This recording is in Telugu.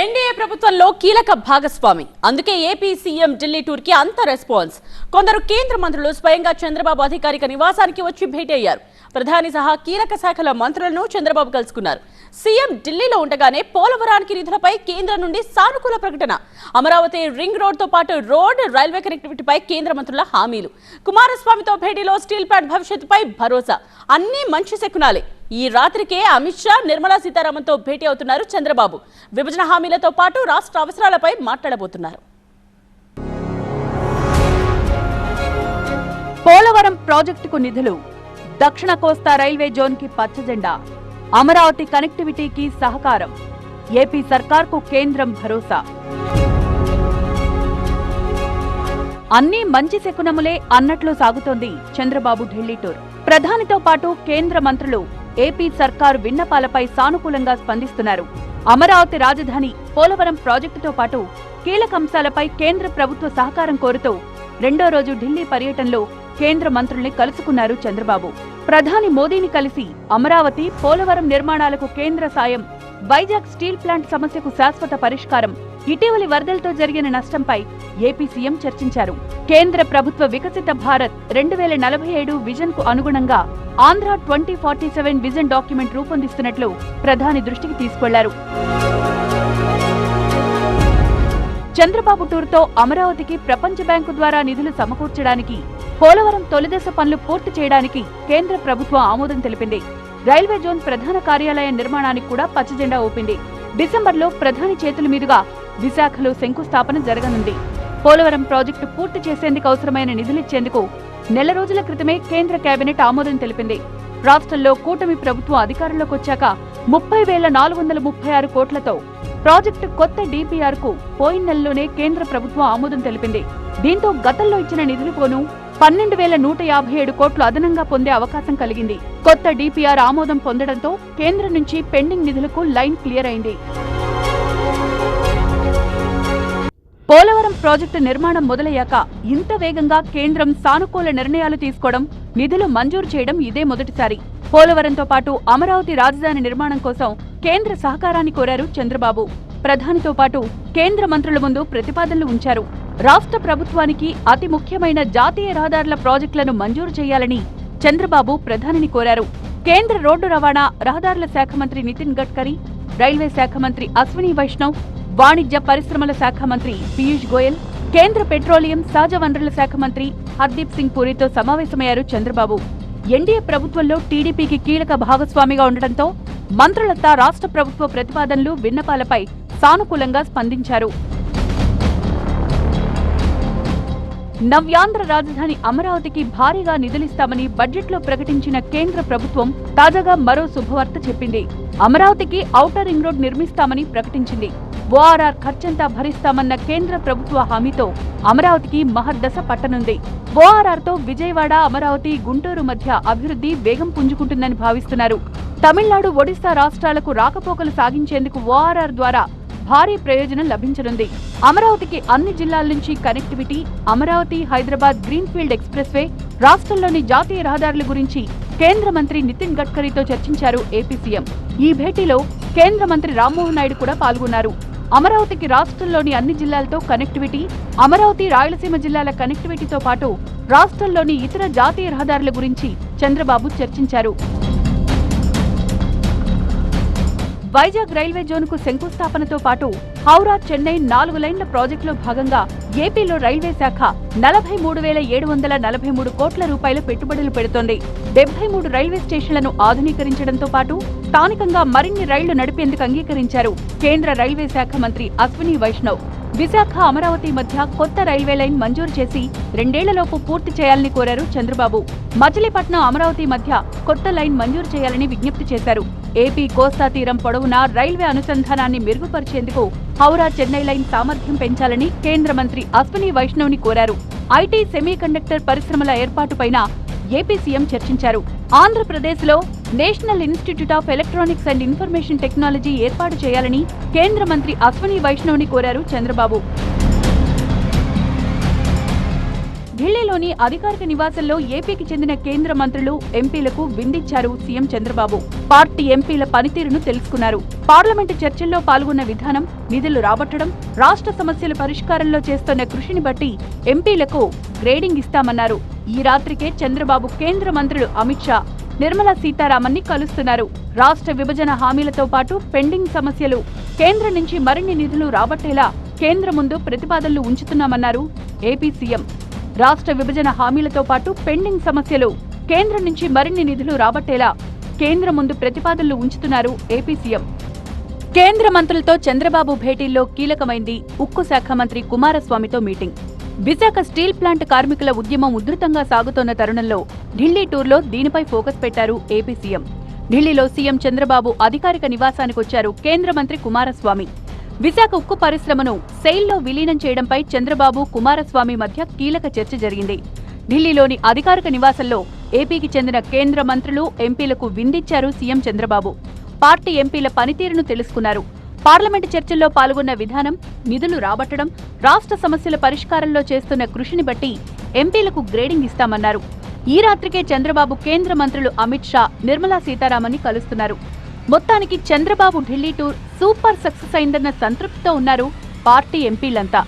ఎన్డీఏ ప్రభుత్వంలో కీలక భాగస్వామి. అందుకే ఏపీ సీఎం ఢిల్లీ టూర్కి అంత రెస్పాన్స్. కొందరు కేంద్ర మంత్రులు స్వయంగా చంద్రబాబు అధికారిక నివాసానికి వచ్చి భేటీ అయ్యారు. ప్రధాని సహా కీలక శాఖల మంత్రులను చంద్రబాబు కలుసుకున్నారు. సీఎం ఢిల్లీలో ఉండగానే పోలవరానికి నిధులపై కేంద్రం నుండి సానుకూల ప్రకటన. అమరావతి రింగ్ రోడ్తో పాటు రోడ్ రైల్వే కనెక్టివిటీపై కేంద్ర మంత్రుల హామీలు. కుమారస్వామితో భేటీలో స్టీల్ ప్లాంట్ భవిష్యత్తుపై భరోసా. అన్ని మంచి శకునాలే. ఈ రాత్రికే అమిత్ షా నిర్మలా సీతారామన్తో భేటీ అవుతున్నారు చంద్రబాబు. విభజన హామీలతో పాటు రాష్ట్ర అవసరాలపై మాట్లాడబోతున్నారు. పోలవరం ప్రాజెక్టుకు నిధులు. దక్షిణ కోస్తా రైల్వే జోన్కి పచ్చజెండా. అమరావతి కనెక్టివిటీకి సహకారం. ఏపీ సర్కార్కు కేంద్రం భరోసా. అన్నీ మంచి శకునములే అన్నట్లు సాగుతోంది చంద్రబాబు ఢిల్లీ టూర్. ప్రధానితో పాటు కేంద్ర మంత్రులు ఏపీ సర్కారు విన్నపాలపై సానుకూలంగా స్పందిస్తున్నారు. అమరావతి రాజధాని పోలవరం ప్రాజెక్టుతో పాటు కీలక అంశాలపై కేంద్ర ప్రభుత్వ సహకారం కోరుతూ రెండో రోజు ఢిల్లీ పర్యటనలో కేంద్ర మంత్రుల్ని కలుసుకున్నారు చంద్రబాబు. ప్రధాని మోదీని కలిసి అమరావతి పోలవరం నిర్మాణాలకు కేంద్ర సాయం వైజాగ్ స్టీల్ ప్లాంట్ సమస్యకు శాశ్వత పరిష్కారం ఇటీవలి వరదలతో జరిగిన నష్టంపై ఏపీ సీఎం చర్చించారు. కేంద్ర ప్రభుత్వ వికసిత భారత్ రెండు వేల నలభై ఏడు విజన్కు అనుగుణంగా Andhra twenty forty seven vision document రూపొందిస్తున్నట్లు ప్రధాని దృష్టికి తీసుకెళ్ళారు. చంద్రబాబు టూర్తో అమరావతికి ప్రపంచ బ్యాంకు ద్వారా నిధులు సమకూర్చడానికి పోలవరం తొలిదశ పనులు పూర్తి చేయడానికి కేంద్ర ప్రభుత్వం ఆమోదం తెలిపింది. రైల్వే జోన్ ప్రధాన కార్యాలయం నిర్మాణానికి కూడా పచ్చజెండా ఊపింది. డిసెంబర్లో ప్రధాని చేతుల మీదుగా విశాఖలో శంకుస్థాపన జరగనుంది. పోలవరం ప్రాజెక్టు పూర్తి చేసేందుకు అవసరమైన నిధులిచ్చేందుకు నెల రోజుల క్రితమే కేంద్ర కేబినెట్ ఆమోదం తెలిపింది. రాష్ట్రంలో కూటమి ప్రభుత్వం అధికారంలోకి వచ్చాక ముప్పై వేల నాలుగు వందల ముప్పై ఆరు కోట్లతో ప్రాజెక్టు కొత్త డిపిఆర్కు పోయిన నెలలోనే కేంద్ర ప్రభుత్వం ఆమోదం తెలిపింది. దీంతో గతంలో ఇచ్చిన నిధులు పోను పన్నెండు వేల నూట యాభై ఏడు కోట్లు అదనంగా పొందే అవకాశం కలిగింది. కొత్త డిపిఆర్ ఆమోదం పొందడంతో కేంద్రం నుంచి పెండింగ్ నిధులకు లైన్ క్లియర్ అయింది. పోలవరం ప్రాజెక్టు నిర్మాణం మొదలయ్యాక ఇంత వేగంగా కేంద్రం సానుకూల నిర్ణయాలు తీసుకోవడం నిధులు మంజూరు చేయడం ఇదే మొదటిసారి. పోలవరంతో పాటు అమరావతి రాజధాని నిర్మాణం కోసం కేంద్ర సహకారాన్ని కోరారు చంద్రబాబు. ప్రధానితో పాటు కేంద్ర మంత్రుల ముందు ప్రతిపాదనలు ఉంచారు. రాష్ట్ర ప్రభుత్వానికి అతి ముఖ్యమైన జాతీయ రహదారుల ప్రాజెక్టులను మంజూరు చేయాలని చంద్రబాబు ప్రధానిని కోరారు. కేంద్ర రోడ్డు రవాణా రహదారుల శాఖ మంత్రి నితిన్ గడ్కరీ రైల్వే శాఖ మంత్రి అశ్విని వైష్ణవ్ వాణిజ్య పరిశ్రమల శాఖ మంత్రి పీయూష్ గోయల్ కేంద్ర పెట్రోలియం సహజ వనరుల శాఖ మంత్రి హర్దీప్ సింగ్ పూరితో సమావేశమయ్యారు చంద్రబాబు. ఎన్డీఏ ప్రభుత్వంలో టీడీపీకి కీలక భాగస్వామిగా ఉండటంతో మంత్రులంతా రాష్ట్ర ప్రభుత్వ ప్రతిపాదనలు విన్నపాలపై సానుకూలంగా స్పందించారు. నవ్యాంధ్ర రాజధాని అమరావతికి భారీగా నిధులిస్తామని బడ్జెట్లో ప్రకటించిన కేంద్ర ప్రభుత్వం తాజాగా మరో శుభవార్త చెప్పింది. అమరావతికి ఔటర్ రింగ్ రోడ్ నిర్మిస్తామని ప్రకటించింది. ఓఆర్ఆర్ ఖర్చంతా భరిస్తామన్న కేంద్ర ప్రభుత్వ హామీతో అమరావతికి మహర్దశ పట్టనుంది. ఓఆర్ఆర్తో విజయవాడ అమరావతి గుంటూరు మధ్య అభివృద్ధి వేగం పుంజుకుంటుందని భావిస్తున్నారు. తమిళనాడు ఒడిశా రాష్ట్రాలకు రాకపోకలు సాగించేందుకు ఓఆర్ఆర్ ద్వారా భారీ ప్రయోజనం లభించనుంది. అమరావతికి అన్ని జిల్లాల నుంచి connectivity Amaravati Hyderabad greenfield express way రాష్ట్రంలోని జాతీయ రహదారుల గురించి కేంద్ర మంత్రి నితిన్ గడ్కరీతో చర్చించారు ఏపీ సీఎం. ఈ భేటీలో కేంద్ర మంత్రి రామ్మోహన్ నాయుడు కూడా పాల్గొన్నారు. అమరావతికి రాష్ట్రంలోని అన్ని జిల్లాలతో కనెక్టివిటీ అమరావతి రాయలసీమ జిల్లాల కనెక్టివిటీతో పాటు రాష్ట్రంలోని ఇతర జాతీయ రహదారుల గురించి చంద్రబాబు చర్చించారు. వైజాగ్ రైల్వే జోన్కు శంకుస్థాపనతో పాటు హౌరా చెన్నై నాలుగు లైన్ల ప్రాజెక్టులో భాగంగా ఏపీలో రైల్వే శాఖ నలభై మూడు వేల ఏడు వందల నలభై మూడు కోట్ల రూపాయల పెట్టుబడులు పెడుతోంది. డెబ్బై మూడు రైల్వే స్టేషన్లను ఆధునీకరించడంతో పాటు స్థానికంగా మరిన్ని రైళ్ళు నడిపేందుకు అంగీకరించారు కేంద్ర రైల్వే శాఖ మంత్రి అశ్విని వైష్ణవ్. విశాఖ అమరావతి మధ్య కొత్త రైల్వే లైన్ మంజూరు చేసి రెండేళ్ళలోపు పూర్తి చేయాలని కోరారు చంద్రబాబు. మచిలీపట్నం అమరావతి మధ్య కొత్త లైన్ మంజూరు చేయాలని విజ్ఞప్తి చేశారు. ఏపీ కోస్తా తీరం పొడవునా రైల్వే అనుసంధానాన్ని మెరుగుపరిచేందుకు హౌరా చెన్నై లైన్ సామర్థ్యం పెంచాలని కేంద్ర మంత్రి అశ్విని వైష్ణవ్ని కోరారు. ఐటీ సెమీకండక్టర్ పరిశ్రమల ఏర్పాటుపైన ఏపీ సీఎం చర్చించారు. ఆంధ్రప్రదేశ్లో national institute of electronics and information technology ఏర్పాటు చేయాలని కేంద్ర మంత్రి అశ్విని వైష్ణవ్ని కోరారు చంద్రబాబు. ఢిల్లీలోని అధికారిక నివాసంలో ఏపీకి చెందిన కేంద్ర మంత్రులు ఎంపీలకు విందిచ్చారు సీఎం చంద్రబాబు. పార్టీ ఎంపీల పనితీరును తెలుసుకున్నారు. పార్లమెంటు చర్చల్లో పాల్గొన్న విధానం నిధులు రాబట్టడం రాష్ట్ర సమస్యల పరిష్కారంలో చేస్తున్న కృషిని బట్టి ఎంపీలకు గ్రేడింగ్ ఇస్తామన్నారు. ఈ రాత్రికే చంద్రబాబు కేంద్ర మంత్రులు అమిత్ షా నిర్మలా సీతారామన్ని కలుస్తున్నారు. రాష్ట్ర విభజన హామీలతో పాటు పెండింగ్ సమస్యలు కేంద్రం నుంచి మరిన్ని నిధులు రాబట్టేలా కేంద్ర ముందు ప్రతిపాదనలు ఉంచుతున్నామన్నారు ఏపీ సీఎం. రాష్ట్ర విభజన హామీలతో పాటు పెండింగ్ సమస్యలు. కేంద్రం నుంచి మరిన్ని నిధులు రాబట్టేలా కేంద్రం ముందు ప్రతిపాదనలు ఉంచుతున్నారు ఏపీ సీఎం. కేంద్ర మంత్రులతో చంద్రబాబు భేటీల్లో కీలకమైంది ఉక్కు శాఖ మంత్రి కుమారస్వామితో మీటింగ్. విశాఖ స్టీల్ ప్లాంట్ కార్మికుల ఉద్యమం ఉధృతంగా సాగుతోన్న తరుణంలో ఢిల్లీ టూర్లో దీనిపై ఫోకస్ పెట్టారు ఏపీ సీఎం. ఢిల్లీలో సీఎం చంద్రబాబు అధికారిక నివాసానికొచ్చారు కేంద్ర మంత్రి కుమారస్వామి. విశాఖ ఉక్కు పరిశ్రమను సెయిల్లో విలీనం చేయడంపై చంద్రబాబు కుమారస్వామి మధ్య కీలక చర్చ జరిగింది. ఢిల్లీలోని అధికారిక నివాసంలో ఏపీకి చెందిన కేంద్ర మంత్రులు ఎంపీలకు విందిచ్చారు సీఎం చంద్రబాబు. పార్టీ ఎంపీల పనితీరును తెలుసుకున్నారు. పార్లమెంటు చర్చల్లో పాల్గొన్న విధానం నిధులు రాబట్టడం రాష్ట్ర సమస్యల పరిష్కారంలో చేస్తున్న కృషిని బట్టి ఎంపీలకు గ్రేడింగ్ ఇస్తామన్నారు. ఈ రాత్రికే చంద్రబాబు కేంద్ర మంత్రులు అమిత్ షా నిర్మలా సీతారామన్ని కలుస్తున్నారు. మొత్తానికి Chandrababu Delhi tour super success అయిందన్న సంతృప్తితో ఉన్నారు పార్టీ ఎంపీలంతా.